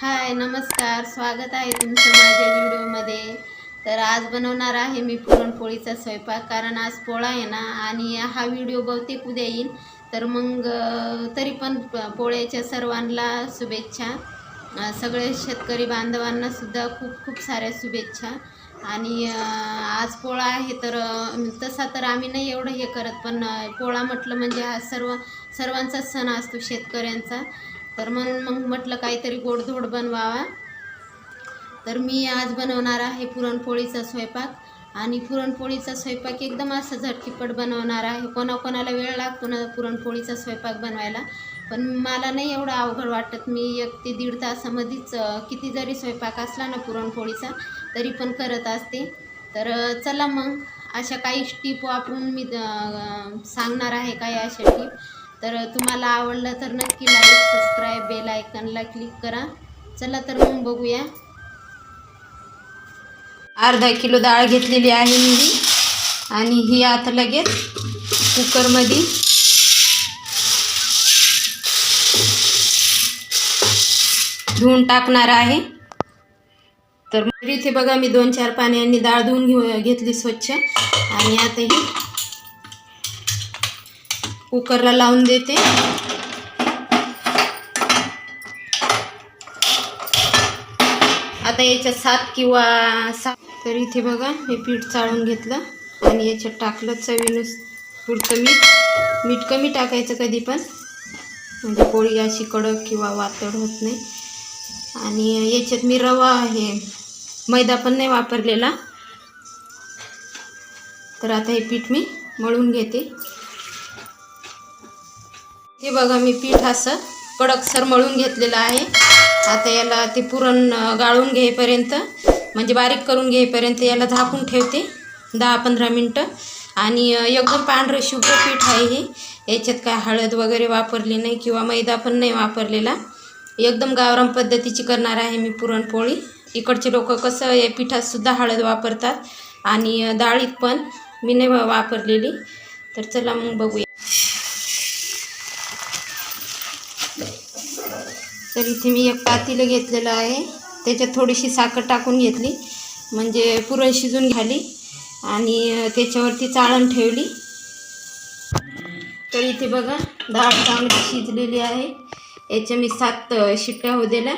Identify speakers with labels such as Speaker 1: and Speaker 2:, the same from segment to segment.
Speaker 1: हाय नमस्कार. स्वागत आहे तुमचं माझ्या व्हिडिओमध्ये. तर आज बनवणार आहे मी पुरणपोळीचा स्वयंपाक कारण आज पोळा आहे ना आणि हा व्हिडिओ बहुतेक उद्या येईल. तर मग तरी पण पोळ्याच्या सर्वांना शुभेच्छा. सगळे शेतकरी बांधवांना सुद्धा खूप खूप साऱ्या शुभेच्छा. आणि आज पोळा आहे तर तसा तर आम्ही नाही एवढं हे करत पण पोळा म्हटलं म्हणजे हा सर्व सर्वांचाच सण असतो शेतकऱ्यांचा. तर म्हणून मग म्हटलं काहीतरी गोडधोड बनवावा. तर मी आज बनवणार आहे पुरणपोळीचा स्वयंपाक. आणि पुरणपोळीचा स्वयंपाक एकदम असं झटकीपट बनवणार आहे. कोणाकोणाला वेळ लागतो ना पुरणपोळीचा स्वयंपाक बनवायला. पण मला नाही एवढं अवघड वाटत. मी एक ते दीड तासामध्येच किती जरी स्वयंपाक असला ना पुरणपोळीचा तरी पण करत असते. तर चला मग अशा काही टीप वापरून मी सांगणार आहे काही अशा टीप. तर तुम्हाला आवडलं तर नक्की लाईक सबस्क्राईब बेल आयकनला क्लिक करा. चला तर मग बघूया. अर्धा किलो डाळ घेतलेली आहे मी. आणि ही आता लगेच कुकरमध्ये धुवून टाकणार आहे. तर इथे बघा मी दोन चार पाण्याने डाळ धुवून घेऊ घेतली स्वच्छ. आणि आता ही कुकरला लावून देते. आता याच्यात सात किंवा सात तर इथे बघा हे पीठ चाळून घेतलं. आणि याच्यात टाकलं चवीनुस पुरतं मीठ. मीठ कमी टाकायचं कधी पण. म्हणजे पोळी अशी कडक किंवा वातड होत नाही. आणि याच्यात मी रवा आहे. मैदा पण नाही वापरलेला. तर आता हे पीठ मी मळून घेते. हे बघा मी पीठ असं कडकसर मळून घेतलेलं आहे. आता याला ते पुरण गाळून घेईपर्यंत म्हणजे बारीक करून घेईपर्यंत याला झाकून ठेवते. दहा पंधरा मिनटं. आणि एकदम पांढरं शुभ्र पीठ आहे हे याच्यात काय हळद वगैरे वापरली नाही किंवा मैदा पण नाही वापरलेला. एकदम गावराम पद्धतीची करणार आहे मी पुरणपोळी. इकडचे लोक कसं या पिठातसुद्धा हळद वापरतात. आणि डाळीत पण मी नाही वापरलेली. तर चला मग बघूया. तर इथे मी एक पातेलं घेतलेलं आहे. त्याच्यात थोडीशी साखर टाकून घेतली. म्हणजे पुरण शिजून घ्याली आणि त्याच्यावरती चाळण ठेवली. तर इथे बघा डाळ चांगली शिजलेली आहे. याच्या मी सात शिट्ट्या होऊ दिल्या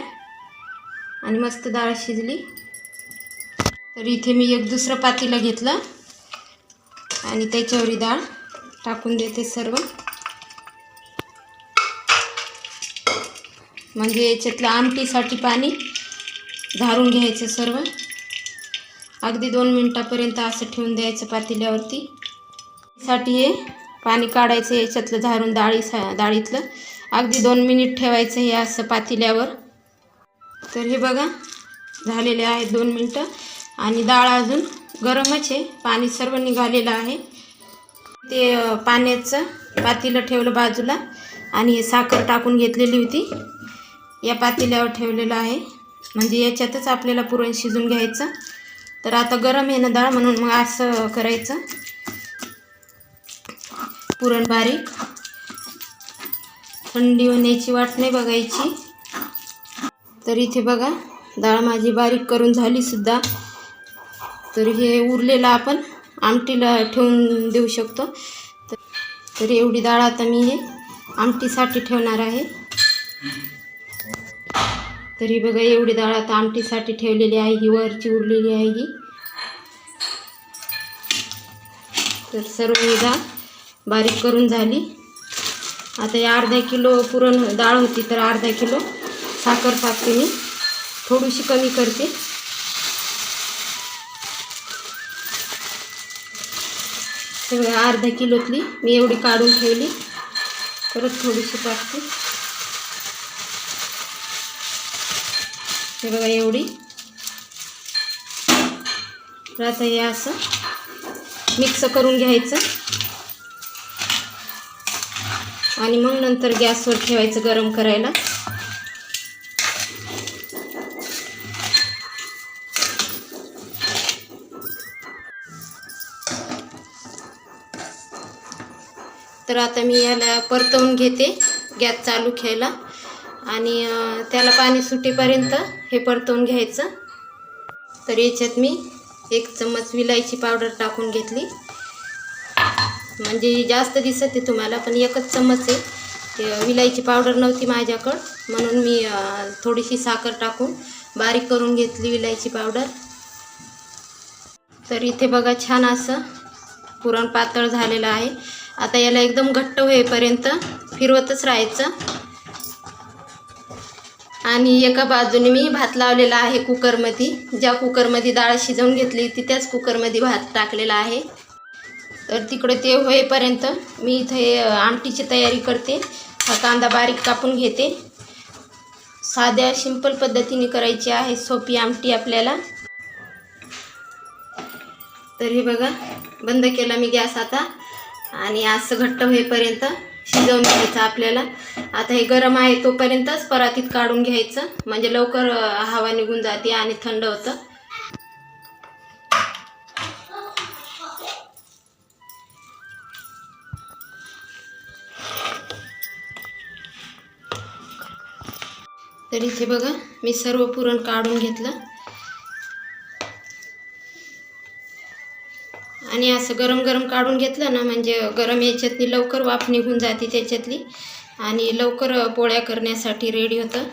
Speaker 1: आणि मस्त डाळ शिजली. तर इथे मी एक दुसरं पातेलं घेतलं. आणि त्याच्यावरी डाळ टाकून देते सर्व. म्हणजे याच्यातलं आमटीसाठी पाणी झारून घ्यायचं सर्व. अगदी दोन मिनटापर्यंत असं ठेवून द्यायचं पातेल्यावरती. साठी हे पाणी काढायचं याच्यातलं झारून डाळी सा डाळीतलं. अगदी दोन मिनिट ठेवायचं हे असं पातेल्यावर. तर हे बघा झालेले आहे दोन मिनटं. आणि डाळ अजून गरमच आहे. पाणी सर्व निघालेलं आहे. ते पाण्याचं पातेलं ठेवलं बाजूला. आणि हे साखर टाकून घेतलेली होती. या पातेल्यावर ठेवलेलं आहे. म्हणजे याच्यातच आपल्याला पुरण शिजून घ्यायचं. तर आता गरम आहे ना डाळ म्हणून मग असं करायचं. पुरण बारीक. थंडी होण्याची वाट नाही बघायची. तर इथे बघा डाळ माझी बारीक करून झाली सुद्धा. तर हे उरलेलं आपण आमटीला ठेवून देऊ शकतो. तर तर एवढी डाळ आता मी हे आमटीसाठी ठेवणार आहे. तरी बघा एवढी डाळ आता आमटीसाठी ठेवलेली आहे ही वरची उरलेली आहे ही. तर सर्व ही डाळ बारीक करून झाली. आता या अर्धा किलो पुरण डाळ होती तर अर्धा किलो साखर टाकते मी. थोडीशी कमी करते. हे अर्धा किलोतली मी एवढी काढून ठेवली. परत थोडीशी टाकते. हे बघा एवढी. तर आता हे असं मिक्स करून घ्यायचं. आणि मग नंतर गॅसवर ठेवायचं गरम करायला. तर आता मी याला परतवून घेते. गॅस चालू घ्यायला आणि त्याला पाणी सुटेपर्यंत हे परतवून घ्यायचं. तर याच्यात मी एक चम्मच विलायची पावडर टाकून घेतली. म्हणजे जास्त दिसत तुम्हाला पण एकच चम्मच आहे. ते विलायची पावडर नव्हती माझ्याकडं म्हणून मी थोडीशी साखर टाकून बारीक करून घेतली विलायची पावडर. तर इथे बघा छान असं पुरण पातळ झालेलं आहे. आता याला एकदम घट्ट होईपर्यंत फिरवतच राहायचं. आणि एका बाजूने मी भात लावलेला आहे कुकरमध्ये. ज्या कुकरमध्ये डाळ शिजवून घेतली ती त्याच कुकरमध्ये भात टाकलेला आहे. तर तिकडे ते होईपर्यंत मी इथे आमटीची तयारी करते. हा कांदा बारीक कापून घेते. साध्या सिंपल पद्धतीने करायची आहे सोपी आमटी आपल्याला. तर हे बघा बंद केला मी गॅस आता. आणि असं घट्ट होईपर्यंत शिजवून घ्यायचं आपल्याला. आता हे गरम आहे तोपर्यंतच परातीत काढून घ्यायचं. म्हणजे लवकर हवा निघून जाते आणि थंड होतं. तर इथे बघा मी सर्व पुरण काढून घेतलं. आणि असं गरम गरम काढून घेतलं ना म्हणजे गरम याच्यातली लवकर वाफ निघून जाते त्याच्यातली. आणि लवकर पोळ्या करण्यासाठी रेडी होतं.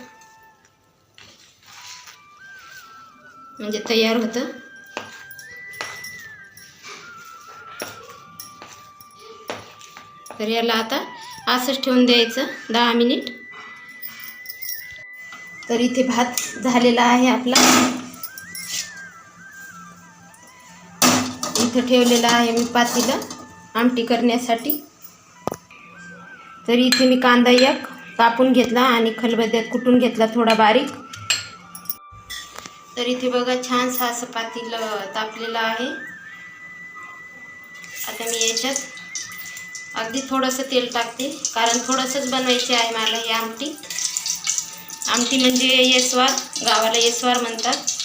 Speaker 1: म्हणजे तयार होतं. तर याला आता असंच ठेवून द्यायचं दहा मिनिट. तर इथे भात झालेला आहे आपला. इथं ठेवलेलं आहे मी पातीला आमटी करण्यासाठी. तर इथे मी कांदा एक कापून घेतला आणि खलबद्यात कुटून घेतला थोडा बारीक. तर इथे बघा छानसं असं पातील तापलेलं आहे. आता मी याच्यात अगदी थोडंसं तेल टाकते कारण थोडंसंच बनवायचे आहे मला ही आमटी. आमटी म्हणजे येसवार गावाला येसवार म्हणतात.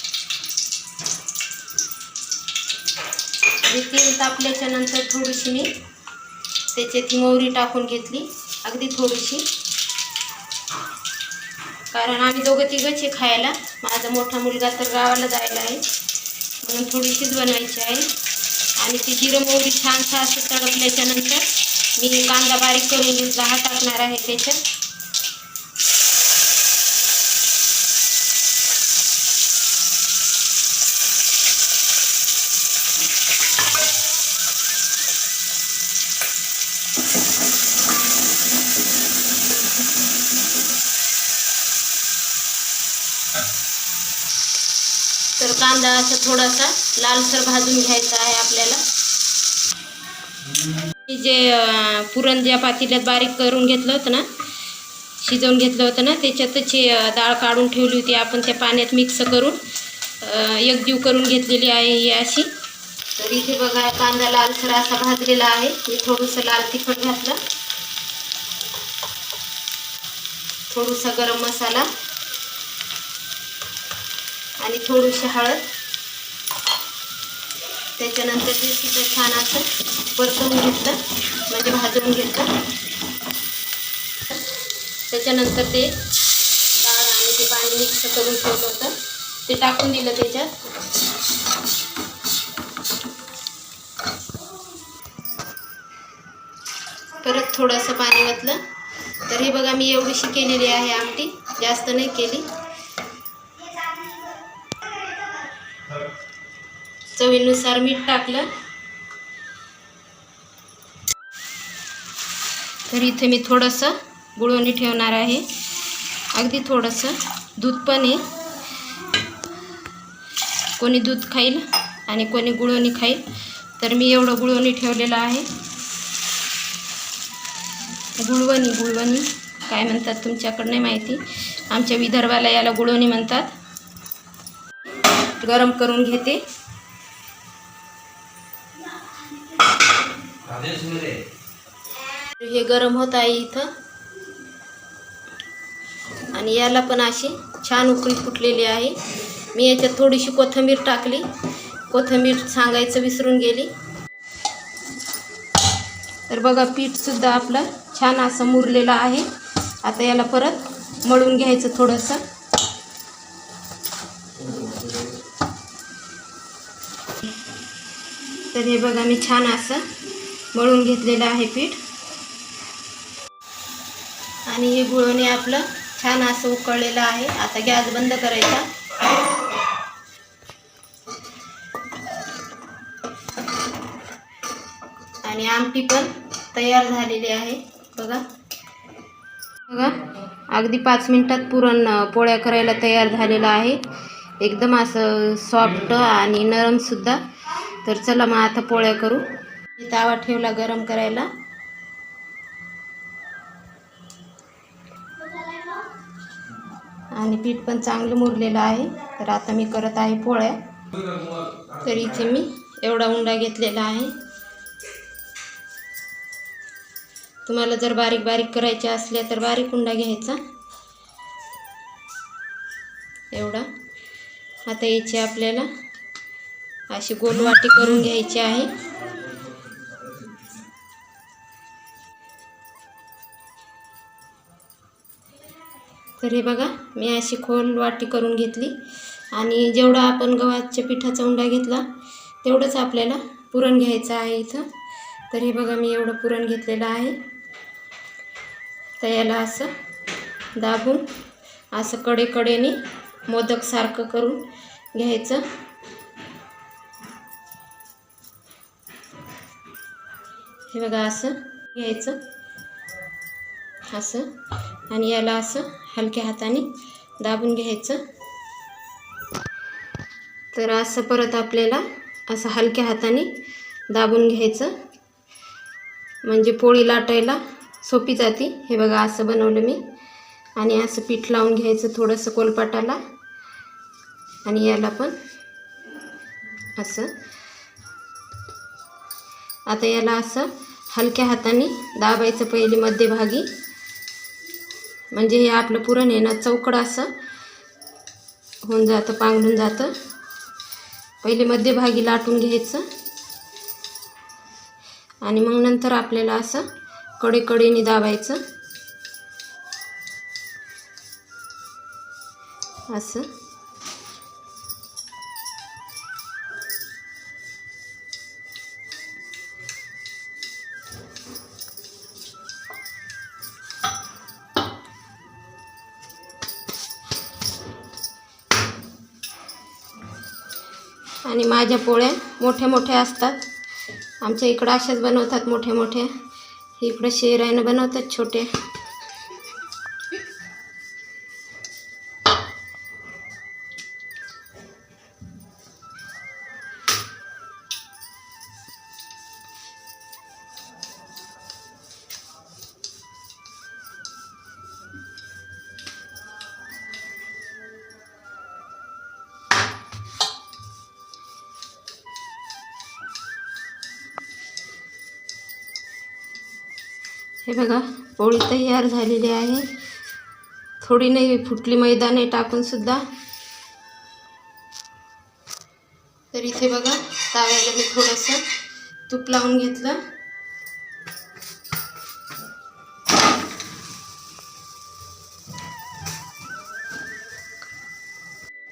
Speaker 1: हे तेल तापल्याच्या नंतर थोडीशी मी त्याच्यात मोहरी टाकून घेतली अगदी थोडीशी. कारण आम्ही दोघं तिघंच आहे खायला. माझा मोठा मुलगा तर गावाला जायला आहे. म्हणून थोडीशीच बनवायची आहे. आणि ती जिरं मोहरी छान असं तडकल्याच्या नंतर मी कांदा बारीक करून घेतला हा टाकणार आहे त्याच्यात. कांदा असा थोडासा लालसर भाजून घ्यायचा आहे आपल्याला. जे पुरण ज्या पातेल्यात बारीक करून घेतलं होतं ना शिजवून घेतलं होतं ना त्याच्यातच डाळ काढून ठेवली होती आपण त्या पाण्यात मिक्स करून. एकजीव करून घेतलेली आहे ही अशी. तर इथे बघा कांदा लालसर असा भाजलेला आहे. मी थोडंसं लाल तिखट घातलं. थोडंसं गरम मसाला. आणि थोडीशी हळद. त्याच्यानंतर ते सुद्धा छान असं परतवून घेतलं म्हणजे भाजून घेतलं. त्याच्यानंतर ते डाळ आणि ते पाणी मिक्स करून ठेवलं होतं. ते टाकून दिलं त्याच्यात. परत थोडंसं पाणी घातलं तर हे बघा मी एवढीशी केलेली आहे आमटी. जास्त नाही केली. चवीनुसार मीठ टाकलं. तर इथे मी थोडंसं गुळवणी ठेवणार आहे. अगदी थोडंसं दूध पण आहे. कोणी दूध खाईल आणि कोणी गुळवणी खाईल. तर मी एवढं गुळवणी ठेवलेलं आहे. गुळवणी गुळवणी काय म्हणतात तुमच्याकडं नाही माहिती. आमच्या विदर्भाला याला गुळवणी म्हणतात. गरम करून घेते. हे गरम होत आहे इथं. आणि याला पण अशी छान उकळी फुटलेली आहे. मी याच्यात थोडीशी कोथिंबीर टाकली. कोथिंबीर सांगायचं विसरून गेली. तर बघा पीठसुद्धा आपलं छान असं मुरलेलं आहे. आता याला परत मळून घ्यायचं थोडंसं. तर हे बघा मी छान असं मळून घेतलेलं आहे पीठ. आणि हे गुळवणी आपलं छान असं उकळलेलं आहे. आता गॅस बंद करायचा. आणि आमटी पण तयार झालेली आहे. बघा. बघा. अगदी पाच मिनिटात पुरण पोळ्या करायला तयार झालेला आहे. एकदम असं सॉफ्ट आणि नरमसुद्धा तर चला मग आता पोळ्या करू. तावा ठेवला गरम करायला. आणि पीठ पण चांगलं मुरलेलं आहे. तर आता मी करत आहे पोळ्या. तर इथे मी एवढा उंडा घेतलेला आहे. तुम्हाला जर बारीक बारीक करायच्या असल्या तर बारीक उंडा घ्यायचा. एवढा. आता याची आपल्याला अशी गोल वाटी करून घ्यायची आहे. तर हे बघा मी अशी खोल वाटी करून घेतली. आणि जेवढा आपण गव्हाच्या पिठाचा उंडा घेतला तेवढंच आपल्याला पुरण घ्यायचं आहे इथं. तर हे बघा मी एवढं पुरण घेतलेलं आहे. तर याला असं दाबून असं कडेकडेने मोदकसारखं करून घ्यायचं. हे बघा असं घ्यायचं. असं आणि याला असं हलक्या हाताने दाबून घ्यायचं. तर असं परत आपल्याला असं हलक्या हाताने दाबून घ्यायचं. म्हणजे पोळी लाटायला सोपी जाते. हे बघा असं बनवलं मी. आणि असं पीठ लावून घ्यायचं थोडंसं कोलपाटाला. आणि याला पण असं. आता याला असं हलक्या हाताने दाबायचं पहिले मध्यभागी. म्हणजे हे आपलं पुरण आहे ना चौकड असं. होऊन जातं पांघरून जातं. पहिले मध्यभागी लाटून घ्यायचं. आणि मग नंतर आपल्याला असं कडेकडेने दाबायचं. असं. आणि माझ्या पोळ्या मोठ्या मोठ्या असतात. आमच्या इकडं अशाच बनवतात मोठे मोठे इकडं शेरायनं बनवतात छोटे हे बघा पोळी तयार झालेली आहे. थोडी नाही फुटली मैदाने टाकून सुद्धा. तर इथे बघा ताव्याला मी थोडंसं तूप लावून घेतलं.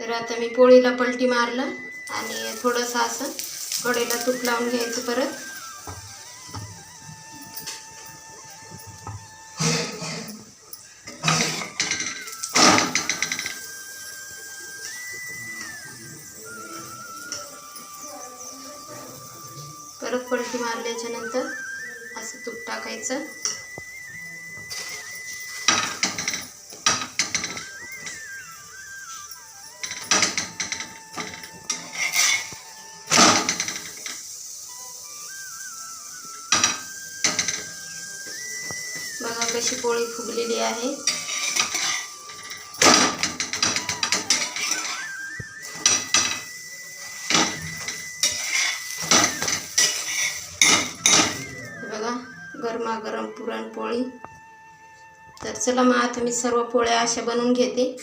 Speaker 1: तर आता मी पोळीला पलटी मारलं आणि थोडंसं असं कडेला तूप लावून घ्यायचं परत. परत टाकायचं. बघा कशी पोळी फुगलेली आहे हे बघा पोळी. तर चला मग आता मी सर्व पोळ्या अशा बनवून घेते.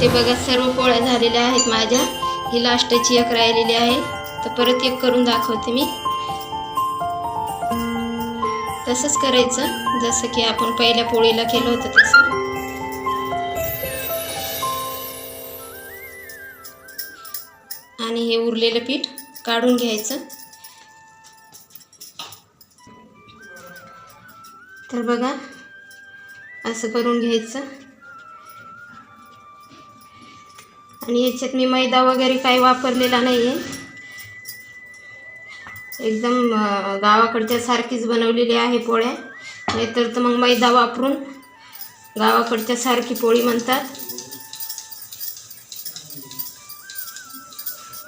Speaker 1: ते बघा सर्व पोळ्या झालेल्या आहेत माझ्या. ही लास्टची एक राहिलेली आहे. तर परत एक करून दाखवते मी. तसंच करायचं. जसं की आपण पहिल्या पोळीला केलं होतं तसं. आणि हे उरलेलं पीठ काढून घ्यायचं. तर बघा असं करून घ्यायचं. आणि याच्यात मी मैदा वगैरे काही वापरलेला नाही आहे एकदम गावाकडच्या सारखीच बनवलेली आहे पोळ्या. नाहीतर तर मग मैदा वापरून गावाकडच्या सारखी पोळी म्हणतात.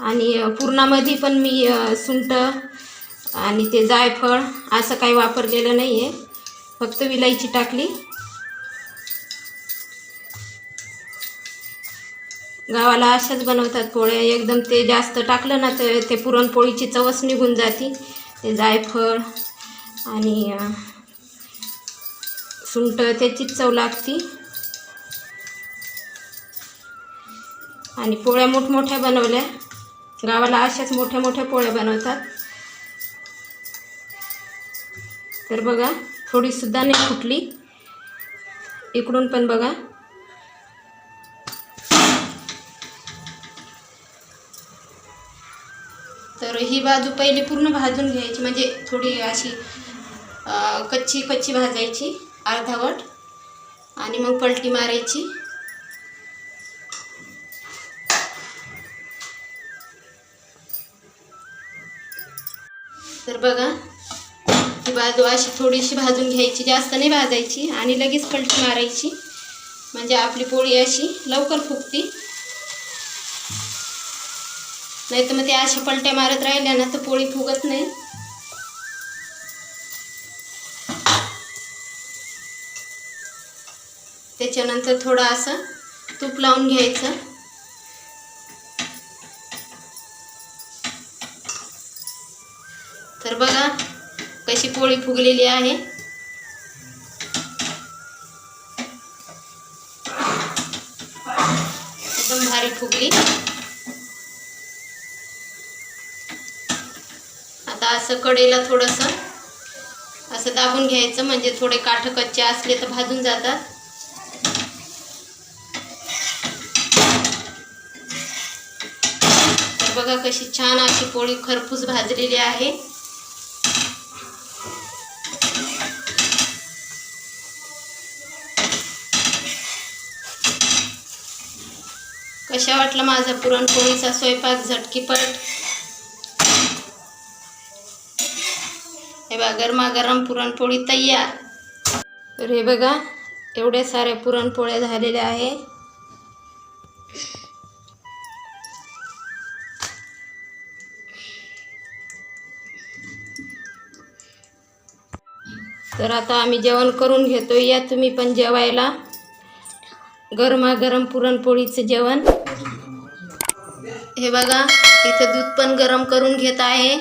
Speaker 1: आणि पुरणामध्ये पण मी सुंट आणि ते जायफळ असं काही वापरलेलं नाही आहे फक्त विलायची टाकली. गावाला अशाच बनवतात पोळ्या. एकदम ते जास्त टाकलं ना तर ते पुरणपोळीची चवच निघून जाते. ते जायफळ आणि सुंट त्याचीच चव लागती. आणि पोळ्या मोठमोठ्या बनवल्या. गावाला अशाच मोठ्या मोठ्या पोळ्या बनवतात. तर बघा थोडीसुद्धा नाही फुटली. इकडून पण बघा. ही बाजू पहिली पूर्ण भाजून घ्यायची म्हणजे थोडी अशी कच्ची कच्ची भाजायची अर्धावट. आणि मग पलटी मारायची. तर बघा ही बाजू अशी थोडीशी भाजून घ्यायची जास्त नाही भाजायची. आणि लगेच पलटी मारायची. म्हणजे आपली पोळी अशी लवकर फुगती. नाही तर मग ते अशा पलट्या मारत राहिल्या ना तर पोळी फुगत नाही. त्याच्यानंतर थोडं असं तूप लावून घ्यायचं. तर बघा कशी पोळी फुगलेली आहे. एकदम भारी फुगली. असं कडेला थोडंसं असं दाबून घ्यायचं म्हणजे थोडे काठ कच्चे असले तर भाजून जातात. तर बघा कशी छान अशी पोळी खरपूस भाजलेली आहे. कशा वाटला माझा पुरणपोळीचा स्वयंपाक? झटकीपट हे बघा गरमागरम पुरणपोळी तयार. तर हे बघा एवढे सारे पुरणपोळ्या झालेल्या आहे तर आता आम्ही जेवण करून घेतो या तुम्ही पण जेवायला. गरमागरम पुरणपोळीचं जेवण. हे बघा इथे दूध पण गरम करून घेत आहे.